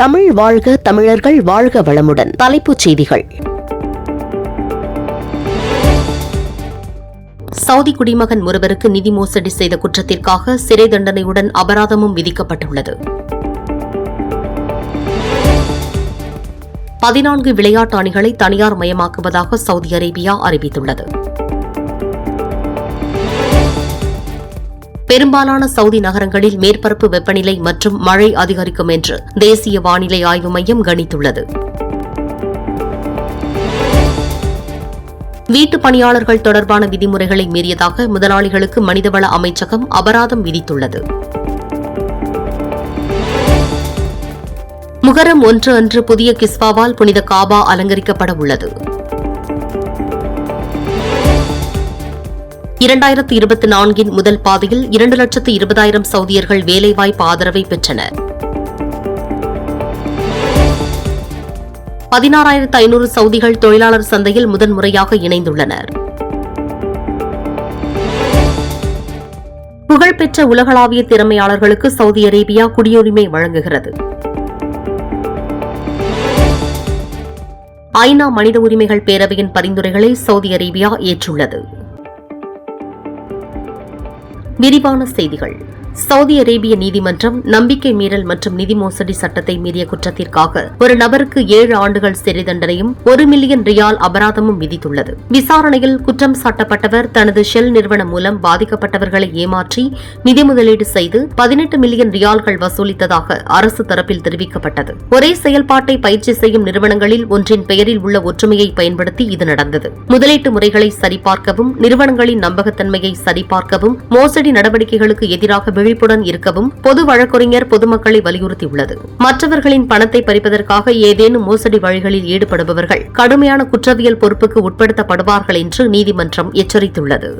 தமிழ் வாழ்க தமிழர்கள் வாழ்க வளமுடன். தலைப்புச் செய்திகள். சவுதி குடிமகன் ஒருவருக்கு நிதி மோசடி செய்த குற்றத்திற்காக சிறை தண்டனையுடன் அபராதமும் விதிக்கப்பட்டுள்ளது. பதினான்கு விளையாட்டு அணிகளை தனியார் மயமாக்குவதாக சவுதி அரேபியா அறிவித்துள்ளது. பெரும்பாலான சவுதி நகரங்களில் மேற்பரப்பு வெப்பநிலை மற்றும் மழை அதிகரிக்கும் என்று தேசிய வானிலை ஆய்வு மையம் கணித்துள்ளது. வீட்டு பணியாளர்கள் தொடர்பான விதிமுறைகளை மீறியதாக முதலாளிகளுக்கு மனிதவள அமைச்சகம் அபராதம் விதித்துள்ளது. முகரம் ஒன்று அன்று புதிய கிஸ்வாவால் புனித காபா அலங்கரிக்கப்பட உள்ளது. இரண்டாயிரத்து இருபத்தி நான்கின் முதல் பாதையில் இரண்டு லட்சத்து இருபதாயிரம் சவுதியர்கள் வேலைவாய்ப்பு ஆதரவை பெற்றனர் பதினாறாயிரத்து ஐநூறு சவுதிகள் தொழிலாளர் சந்தையில் முதன்முறையாக இணைந்துள்ளனர். புகழ்பெற்ற உலகளாவிய திறமையாளர்களுக்கு சவுதி அரேபியா குடியுரிமை வழங்குகிறது. ஐநா மனித உரிமைகள் பேரவையின் பரிந்துரைகளை சவுதி அரேபியா ஏற்றுள்ளது. விரிவான செய்திகள். சவுதி அரேபிய நீதிமன்றம் நம்பிக்கை மீறல் மற்றும் நிதி மோசடி சட்டத்தை மீறிய குற்றத்திற்காக ஒரு நபருக்கு ஏழு ஆண்டுகள் சிறை தண்டனையும் ஒரு மில்லியன் ரியால் அபராதமும் விதித்துள்ளது. விசாரணையில் குற்றம் சாட்டப்பட்டவர் தனது ஷெல் நிறுவனம் மூலம் பாதிக்கப்பட்டவர்களை ஏமாற்றி நிதி முதலீடு செய்து பதினெட்டு மில்லியன் ரியால்கள் வசூலித்ததாக அரசு தரப்பில் தெரிவிக்கப்பட்டது. ஒரே செயல்பாட்டை பயிற்சி செய்யும் நிறுவனங்களில் ஒன்றின் பெயரில் உள்ள ஒற்றுமையை பயன்படுத்தி இது நடந்தது. முதலீட்டு முறைகளை சரிபார்க்கவும் நிறுவனங்களின் நம்பகத்தன்மையை சரிபார்க்கவும் மோசடி நடவடிக்கைகளுக்கு எதிராக விழிப்புடன் இருக்கவும் பொது வழக்கறிஞர் பொதுமக்களை வலியுறுத்தியுள்ளது. மற்றவர்களின் பணத்தை பறிப்பதற்காக ஏதேனும் மோசடி வழிகளில் ஈடுபடுபவர்கள் கடுமையான குற்றவியல் பொறுப்புக்கு உட்படுத்தப்படுவார்கள் என்று நீதிமன்றம் எச்சரித்துள்ளது.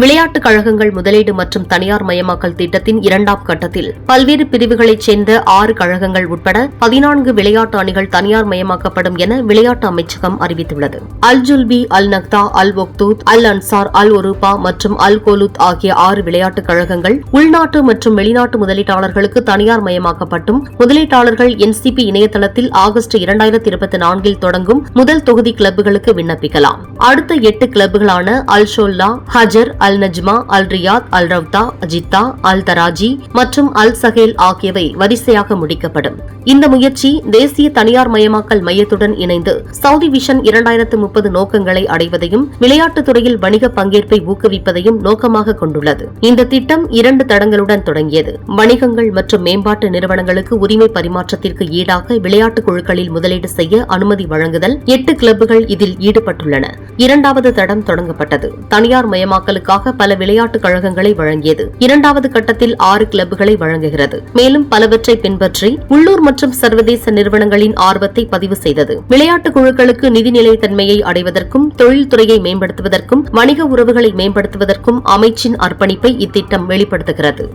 விளையாட்டுக் கழகங்கள் முதலீடு மற்றும் தனியார் மயமாக்கல் திட்டத்தின் இரண்டாம் கட்டத்தில் பல்வேறு பிரிவுகளைச் சேர்ந்த ஆறு கழகங்கள் உட்பட பதினான்கு விளையாட்டு அணிகள் தனியார் மயமாக்கப்படும் என விளையாட்டு அமைச்சகம் அறிவித்துள்ளது. அல் ஜுல்பி அல் நக்தா அல் ஒக்தூத் அல் அன்சார் அல் ஒருபா மற்றும் அல் கோலுத் ஆகிய ஆறு விளையாட்டுக் கழகங்கள் உள்நாட்டு மற்றும் வெளிநாட்டு முதலீட்டாளர்களுக்கு தனியார் மயமாக்கப்பட்டும் முதலீட்டாளர்கள் என்சிபி இணையதளத்தில் ஆகஸ்ட் இரண்டாயிரத்தி இருபத்தி நான்கில் தொடங்கும் முதல் தொகுதி கிளப்புகளுக்கு விண்ணப்பிக்கலாம். அடுத்த எட்டு கிளப்புகளான Al Shoulla Hajer Al Al Najma Al Riyadh Al Rawdah அஜித்தா அல் தராஜி மற்றும் அல் சஹேல் ஆகியவை வரிசையாக முடிக்கப்படும். இந்த முயற்சி தேசிய தனியார் மயமாக்கல் மையத்துடன் இணைந்து சவுதி விஷன் இரண்டாயிரத்து முப்பது நோக்கங்களை அடைவதையும் விளையாட்டுத் துறையில் வணிக பங்கேற்பை ஊக்குவிப்பதையும் நோக்கமாக கொண்டுள்ளது. இந்த திட்டம் இரண்டு தடங்களுடன் தொடங்கியது. வணிகங்கள் மற்றும் மேம்பாட்டு நிறுவனங்களுக்கு உரிமை பரிமாற்றத்திற்கு ஈடாக விளையாட்டுக் குழுக்களில் முதலீடு செய்ய அனுமதி வழங்குதல் எட்டு கிளப்புகள் இதில் ஈடுபட்டுள்ளன. இரண்டாவது தடம் தொடங்கப்பட்டது. தனியார் மயமாக்கலுக்காக பல விளையாட்டுக் கழகங்களை வழங்கியது. இரண்டாவது கட்டத்தில் ஆறு கிளப்புகளை வழங்குகிறது. மேலும் பலவற்றை பின்பற்றி உள்ளூர் மற்றும் சர்வதேச நிறுவனங்களின் ஆர்வத்தை பதிவு செய்தது. விளையாட்டுக் குழுக்களுக்கு நிதி நிலைத்தன்மையை அடைவதற்கும் தொழில்துறையை மேம்படுத்துவதற்கும் வணிக உறவுகளை மேம்படுத்துவதற்கும் அமைச்சின் அர்ப்பணிப்பை இத்திட்டம் வெளிப்படுத்துகிறது.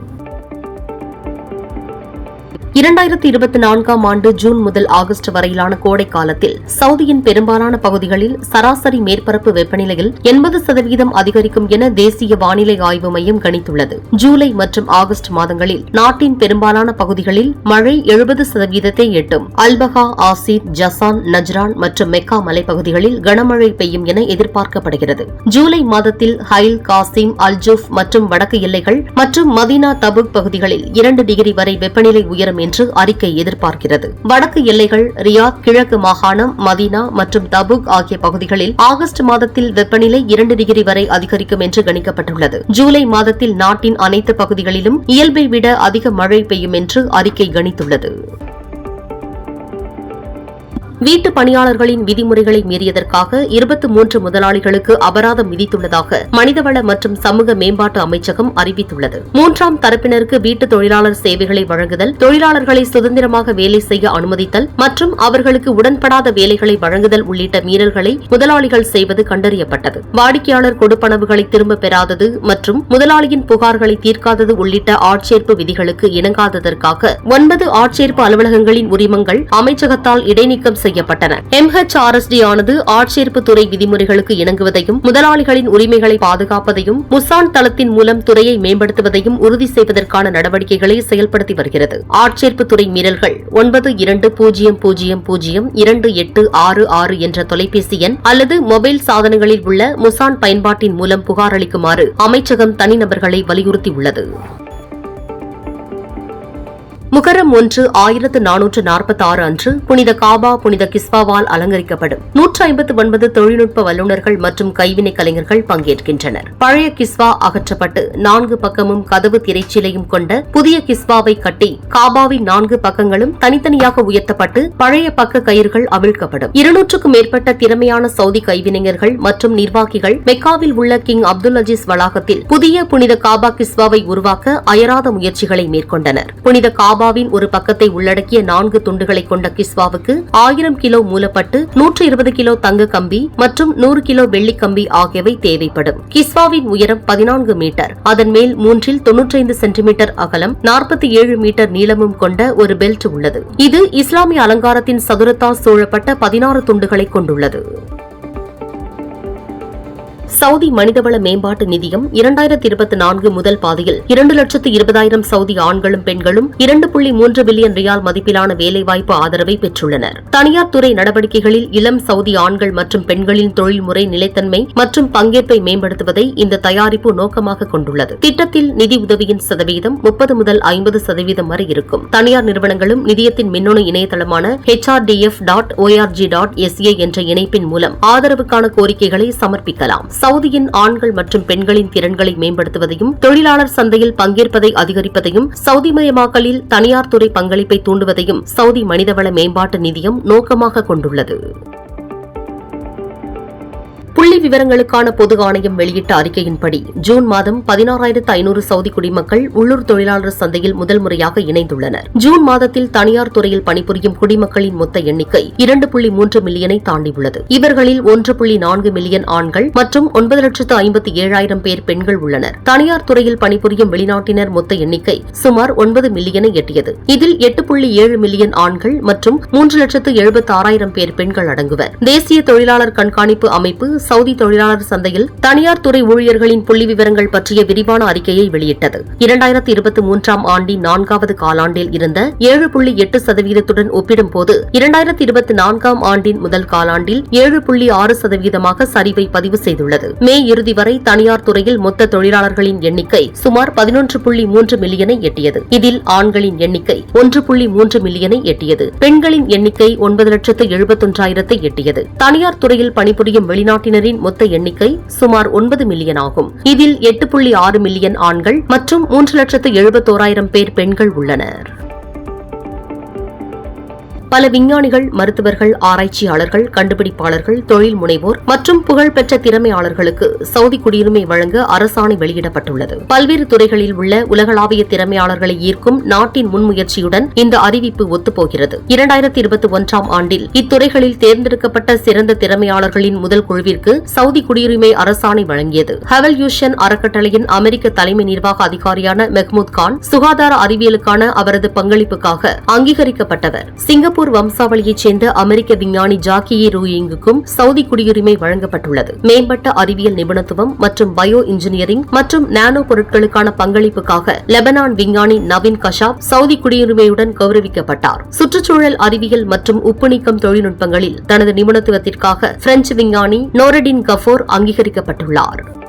இரண்டாயிரத்தி இருபத்தி நான்காம் ஆண்டு ஜூன் முதல் ஆகஸ்ட் வரையிலான கோடை காலத்தில் சவுதியின் பெரும்பாலான பகுதிகளில் சராசரி மேற்பரப்பு வெப்பநிலையில் எண்பது சதவீதம் அதிகரிக்கும் என தேசிய வானிலை ஆய்வு மையம் கணித்துள்ளது. ஜூலை மற்றும் ஆகஸ்ட் மாதங்களில் நாட்டின் பெரும்பாலான பகுதிகளில் மழை எழுபது சதவீதத்தை எட்டும். அல்பஹா ஆசித் ஜசான் நஜ்ரான் மற்றும் மெக்கா மலைப்பகுதிகளில் கனமழை பெய்யும் என எதிர்பார்க்கப்படுகிறது. ஜூலை மாதத்தில் ஹைல் காசிம் அல்ஜூஃப் மற்றும் வடக்கு எல்லைகள் மற்றும் மதீனா தபுக் பகுதிகளில் இரண்டு டிகிரி வரை வெப்பநிலை உயரும் என்று அறிக்கை எதிர்பார்க்கிறது. வடக்கு எல்லைகள் ரியாத் கிழக்கு மாகாணம் மதீனா மற்றும் தபுக் ஆகிய பகுதிகளில் ஆகஸ்ட் மாதத்தில் வெப்பநிலை இரண்டு டிகிரி வரை அதிகரிக்கும் என்று கணிக்கப்பட்டுள்ளது. ஜூலை மாதத்தில் நாட்டின் அனைத்து பகுதிகளிலும் இயல்பை விட அதிக மழை பெய்யும் என்று அறிக்கை கணித்துள்ளது. வீட்டு பணியாளர்களின் விதிமுறைகளை மீறியதற்காக இருபத்தி மூன்று முதலாளிகளுக்கு அபராதம் விதித்துள்ளதாக மனிதவள மற்றும் சமூக மேம்பாட்டு அமைச்சகம் அறிவித்துள்ளது. மூன்றாம் தரப்பினருக்கு வீட்டு தொழிலாளர் சேவைகளை வழங்குதல் தொழிலாளர்களை சுதந்திரமாக வேலை செய்ய அனுமதித்தல் மற்றும் அவர்களுக்கு உடன்படாத வேலைகளை வழங்குதல் உள்ளிட்ட மீறல்களை முதலாளிகள் செய்வது கண்டறியப்பட்டது. வாடிக்கையாளர் கொடுப்பனவுகளை திரும்ப பெறாதது மற்றும் முதலாளியின் புகார்களை தீர்க்காதது உள்ளிட்ட ஆட்சேர்ப்பு விதிகளுக்கு இணங்காததற்காக ஒன்பது ஆட்சேர்ப்பு அலுவலகங்களின் உரிமங்கள் அமைச்சகத்தால் இடைநீக்கம் செய்யப்பட்டன. எம்ஹெச்ஆர்எஸ்டி ஆனது ஆட்சேர்ப்பு துறை விதிமுறைகளுக்கு இணங்குவதையும் முதலாளிகளின் உரிமைகளை பாதுகாப்பதையும் முசான் தளத்தின் மூலம் துறையை மேம்படுத்துவதையும் உறுதி செய்வதற்கான நடவடிக்கைகளை செயல்படுத்தி வருகிறது. ஆட்சேர்ப்பு துறை மீறல்கள் ஒன்பது இரண்டு பூஜ்ஜியம் பூஜ்ஜியம் பூஜ்ஜியம் இரண்டு எட்டு ஆறு ஆறு என்ற தொலைபேசி எண் அல்லது மொபைல் சாதனங்களில் உள்ள முசான் பயன்பாட்டின் மூலம் புகார் அளிக்குமாறு அமைச்சகம் தனிநபர்களை வலியுறுத்தியுள்ளது. முகரம் ஒன்று ஆயிரத்து நானூற்று நாற்பத்தி ஆறு அன்று புனித காபா புனித கிஸ்வாவால் அலங்கரிக்கப்படும். நூற்று ஐம்பத்து ஒன்பது தொழில்நுட்ப வல்லுநர்கள் மற்றும் கைவினை கலைஞர்கள் பங்கேற்கின்றனர். பழைய கிஸ்வா அகற்றப்பட்டு நான்கு பக்கமும் கதவு திரைச்சீலையும் கொண்ட புதிய கிஸ்வாவை கட்டி காபாவின் நான்கு பக்கங்களும் தனித்தனியாக உயர்த்தப்பட்டு பழைய பக்க கயிறுகள் அவிழ்க்கப்படும். இருநூற்றுக்கும் மேற்பட்ட திறமையான சவுதி கைவினைஞர்கள் மற்றும் நிர்வாகிகள் மெக்காவில் உள்ள கிங் அப்துல் அஜீஸ் வளாகத்தில் புதிய புனித காபா கிஸ்வாவை உருவாக்க அயராத முயற்சிகளை மேற்கொண்டனர். புனித காபா காபாவின் ஒரு பக்கத்தை உள்ளடக்கிய நான்கு துண்டுகளை கொண்ட கிஸ்வாவுக்கு ஆயிரம் கிலோ மூலப்பட்டு நூற்று இருபது கிலோ தங்க கம்பி மற்றும் நூறு கிலோ வெள்ளி கம்பி ஆகியவை தேவைப்படும். கிஸ்வாவின் உயரம் பதினான்கு மீட்டர். அதன் மேல் மூன்றில் தொன்னூற்றைந்து சென்டிமீட்டர் அகலம் நாற்பத்தி ஏழு மீட்டர் நீளமும் கொண்ட ஒரு பெல்ட் உள்ளது. இது இஸ்லாமிய அலங்காரத்தின் சதுரத்தால் சூழப்பட்ட பதினாறு துண்டுகளை கொண்டுள்ளது. சவுதி மனிதவள மேம்பாட்டு நிதியம் இரண்டாயிரத்தி இருபத்தி நான்கு முதல் பாதையில் இரண்டு லட்சத்து இருபதாயிரம் சவுதி ஆண்களும் பெண்களும் இரண்டு புள்ளி மூன்று பில்லியன் ரியால் மதிப்பிலான வேலைவாய்ப்பு ஆதரவை பெற்றுள்ளனர். தனியார் துறை நடவடிக்கைகளில் இளம் சவுதி ஆண்கள் மற்றும் பெண்களின் தொழில்முறை நிலைத்தன்மை மற்றும் பங்கேற்பை மேம்படுத்துவதை இந்த தயாரிப்பு நோக்கமாக கொண்டுள்ளது. திட்டத்தில் நிதி உதவியின் சதவீதம் முப்பது முதல் ஐம்பது சதவீதம் வரை இருக்கும். தனியார் நிறுவனங்களும் நிதியத்தின் மின்னணு இணையதளமான HRDF dot org dot SA என்ற இணைப்பின் மூலம் ஆதரவுக்கான கோரிக்கைகளை சமர்ப்பிக்கலாம். சவுதியின் ஆண்கள் மற்றும் பெண்களின் திறன்களை மேம்படுத்துவதையும் தொழிலாளர் சந்தையில் பங்கேற்பதை அதிகரிப்பதையும் சவுதி மயமாக்கலில் தனியார் துறை பங்களிப்பை தூண்டுவதையும் சவுதி மனிதவள மேம்பாட்டு நிதியம் நோக்கமாக கொண்டுள்ளது. புள்ளி விவரங்களுக்கான பொது ஆணையம் வெளியிட்ட அறிக்கையின்படி ஜூன் மாதம் பதினாறாயிரத்து ஐநூறு சவுதி குடிமக்கள் உள்ளூர் தொழிலாளர் சந்தையில் முதல் முறையாக இணைந்துள்ளனர். ஜூன் மாதத்தில் தனியார் துறையில் பணிபுரியும் குடிமக்களின் மொத்த எண்ணிக்கை இரண்டு புள்ளி மூன்று மில்லியனை தாண்டியுள்ளது. இவர்களில் ஒன்று புள்ளி நான்கு மில்லியன் ஆண்கள் மற்றும் ஒன்பது லட்சத்து ஐம்பத்தி ஏழாயிரம் பேர் பெண்கள் உள்ளனர். தனியார் துறையில் பணிபுரியும் வெளிநாட்டினர் மொத்த எண்ணிக்கை சுமார் ஒன்பது மில்லியனை எட்டியது. இதில் எட்டு புள்ளி ஏழு மில்லியன் ஆண்கள் மற்றும் மூன்று லட்சத்து எழுபத்தி ஆறாயிரம் பேர் பெண்கள் அடங்குவர். தேசிய தொழிலாளர் கண்காணிப்பு அமைப்பு சவுதி தொழிலாளர் சந்தையில் தனியார் துறை ஊழியர்களின் புள்ளி விவரங்கள் பற்றிய விரிவான அறிக்கையை வெளியிட்டது. இரண்டாயிரத்தி இருபத்தி மூன்றாம் ஆண்டின் நான்காவது காலாண்டில் இருந்த ஏழு புள்ளி எட்டு சதவீதத்துடன் ஒப்பிடும்போது இரண்டாயிரத்தி இருபத்தி நான்காம் ஆண்டின் முதல் காலாண்டில் ஏழு புள்ளி ஆறு சதவீதமாக சரிவை பதிவு செய்துள்ளது. மே இறுதி வரை தனியார் துறையில் மொத்த தொழிலாளர்களின் எண்ணிக்கை சுமார் பதினொன்று புள்ளி மூன்று மில்லியனை எட்டியது. இதில் ஆண்களின் எண்ணிக்கை ஒன்று புள்ளி மூன்று மில்லியனை எட்டியது. பெண்களின் எண்ணிக்கை ஒன்பது லட்சத்து எழுபத்தொன்றாயிரத்தை எட்டியது. தனியார் துறையில் பணிபுரியும் பிரிவினரின் மொத்த எண்ணிக்கை சுமார் ஒன்பது மில்லியன் ஆகும். இதில் எட்டு புள்ளி ஆறு மில்லியன் ஆண்கள் மற்றும் மூன்று லட்சத்து எழுபத்தோராயிரம் பேர் பெண்கள் உள்ளனர். பல விஞ்ஞானிகள் மருத்துவர்கள் ஆராய்ச்சியாளர்கள் கண்டுபிடிப்பாளர்கள் தொழில் முனைவோர் மற்றும் புகழ்பெற்ற திறமையாளர்களுக்கு சவுதி குடியுரிமை வழங்க அரசாணை வெளியிடப்பட்டுள்ளது. பல்வேறு துறைகளில் உள்ள உலகளாவிய திறமையாளர்களை ஈர்க்கும் நாட்டின் முன்முயற்சியுடன் இந்த அறிவிப்பு ஒத்துப்போகிறது. இரண்டாயிரத்தி இருபத்தி ஒன்றாம் ஆண்டில் இத்துறைகளில் தேர்ந்தெடுக்கப்பட்ட சிறந்த திறமையாளர்களின் முதல் குழுவிற்கு சவுதி குடியுரிமை அரசாணை வழங்கியது. ஹெவல்யூஷன் அறக்கட்டளையின் அமெரிக்க தலைமை நிர்வாக அதிகாரியான மெஹ்மூத் கான் சுகாதார அறிவியலுக்கான அவரது பங்களிப்புக்காக அங்கீகரிக்கப்பட்டவர். சிங்கப்பூர் வம்சாவளியைச் சேர்ந்த அமெரிக்க விஞ்ஞானி ஜாக்கியே ரூயிங்குக்கும் சவுதி குடியுரிமை வழங்கப்பட்டுள்ளது. மேம்பட்ட அறிவியல் நிபுணத்துவம் மற்றும் பயோ இன்ஜினியரிங் மற்றும் நானோ பொருட்களுக்கான பங்களிப்புக்காக லெபனான் விஞ்ஞானி நவீன் கஷாப் சவுதி குடியுரிமையுடன் கௌரவிக்கப்பட்டார். சுற்றுச்சூழல் அறிவியல் மற்றும் உப்பு நீக்கம் தொழில்நுட்பங்களில் தனது நிபுணத்துவத்திற்காக பிரெஞ்சு விஞ்ஞானி நோரடின் கஃபோர் அங்கீகரிக்கப்பட்டுள்ளார்.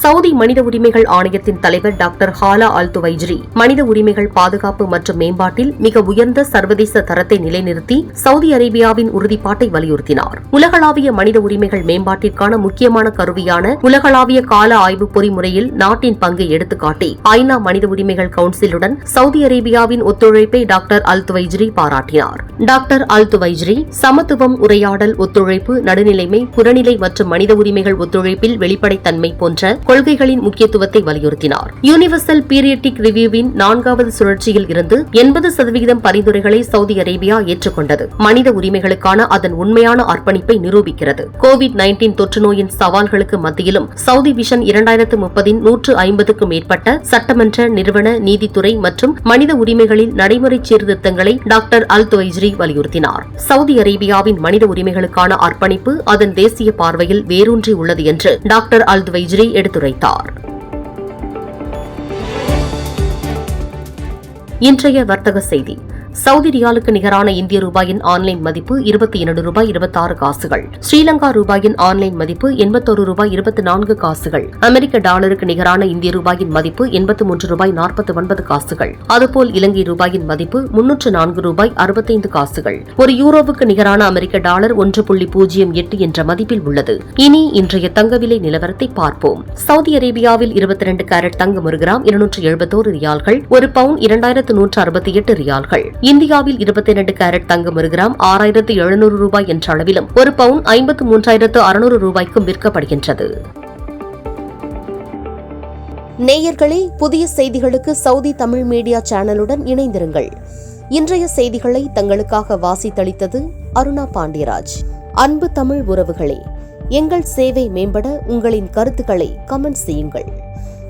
சவுதி மனித உரிமைகள் ஆணையத்தின் தலைவர் டாக்டர் ஹாலா அல் துவைஜ்ரி மனித உரிமைகள் பாதுகாப்பு மற்றும் மேம்பாட்டில் மிக உயர்ந்த சர்வதேச தரத்தை நிலைநிறுத்தி சவுதி அரேபியாவின் உறுதிப்பாட்டை வலியுறுத்தினார். உலகளாவிய மனித உரிமைகள் மேம்பாட்டிற்கான முக்கியமான கருவியான உலகளாவிய கால ஆய்வு பொறிமுறையில் நாட்டின் பங்கை எடுத்துக்காட்டி ஐநா மனித உரிமைகள் கவுன்சிலுடன் சவுதி அரேபியாவின் ஒத்துழைப்பை டாக்டர் அல் துவைஜ்ரி பாராட்டினார். டாக்டர் அல் துவைஜ்ரி சமத்துவம் உரையாடல் ஒத்துழைப்பு நடுநிலைமை புறநிலை மற்றும் மனித உரிமைகள் ஒத்துழைப்பில் வெளிப்படைத்தன்மை போன்ற கொள்கைகளின் முக்கியத்துவத்தை வலியுறுத்தினார். யூனிவர்சல் பீரியடிக் ரிவ்யூவின் நான்காவது சுழற்சியில் இருந்து எண்பது சதவிகிதம் பரிந்துரைகளை சவுதி அரேபியா ஏற்றுக்கொண்டது. மனித உரிமைகளுக்கான அதன் உண்மையான அர்ப்பணிப்பை நிரூபிக்கிறது. கோவிட் நைன்டீன் தொற்று நோயின் சவால்களுக்கு மத்தியிலும் சவுதி விஷன் இரண்டாயிரத்து முப்பதின் நூற்று ஐம்பதுக்கும் மேற்பட்ட சட்டமன்ற நிறுவன நீதித்துறை மற்றும் மனித உரிமைகளில் நடைமுறை சீர்திருத்தங்களை டாக்டர் அல் துவைஜ்ரி வலியுறுத்தினார். சவுதி அரேபியாவின் மனித உரிமைகளுக்கான அர்ப்பணிப்பு அதன் தேசிய பார்வையில் வேரூன்றி உள்ளது என்று டாக்டர் அல் துவைஜ்ரி எடுத்து எடுத்துரைத்தார் இன்றைய வர்த்தக செய்தி. சவுதி ரியாலுக்கு நிகரான இந்திய ரூபாயின் ஆன்லைன் மதிப்பு இருபத்தி இரண்டு ரூபாய் இருபத்தாறு காசுகள். ஸ்ரீலங்கா ரூபாயின் ஆன்லைன் மதிப்பு எண்பத்தொரு ரூபாய் இருபத்தி நான்கு காசுகள். அமெரிக்க டாலருக்கு நிகரான இந்திய ரூபாயின் மதிப்பு எண்பத்து மூன்று ரூபாய் நாற்பத்தி ஒன்பது காசுகள். அதுபோல் இலங்கை ரூபாயின் மதிப்பு முன்னூற்று நான்கு ரூபாய் அறுபத்தைந்து காசுகள். ஒரு யூரோவுக்கு நிகரான அமெரிக்க டாலர் ஒன்று புள்ளி பூஜ்ஜியம் எட்டு என்ற மதிப்பில் உள்ளது. இனி இன்றைய தங்க விலை நிலவரத்தை பார்ப்போம். சவுதி அரேபியாவில் இருபத்தி இரண்டு கேரட் தங்கம் ஒரு கிராம் இருநூற்று எழுபத்தோரு ரியால்கள் ஒரு பவுன் இரண்டாயிரத்து நூற்று அறுபத்தி எட்டு ரியால்கள். இந்தியாவில் இருபத்தி இரண்டு கேரட் தங்கம் ஒரு கிராம் ஆறாயிரத்து எழுநூறு ரூபாய் என்ற அளவிலும் ஒரு பவுன் ஐம்பத்து மூன்றாயிரத்து அறுநூறு ரூபாய்க்கும் விற்கப்படுகின்றது. நேயர்களே புதிய செய்திகளுக்கு சவுதி தமிழ் மீடியா சேனலுடன் இணைந்திருங்கள். இன்றைய செய்திகளை தங்களுக்காக வாசித்தளித்தது அருணா பாண்டியராஜ். அன்பு தமிழ் உறவுகளே எங்கள் சேவை மேம்பட உங்களின் கருத்துக்களை கமெண்ட் செய்யுங்கள்.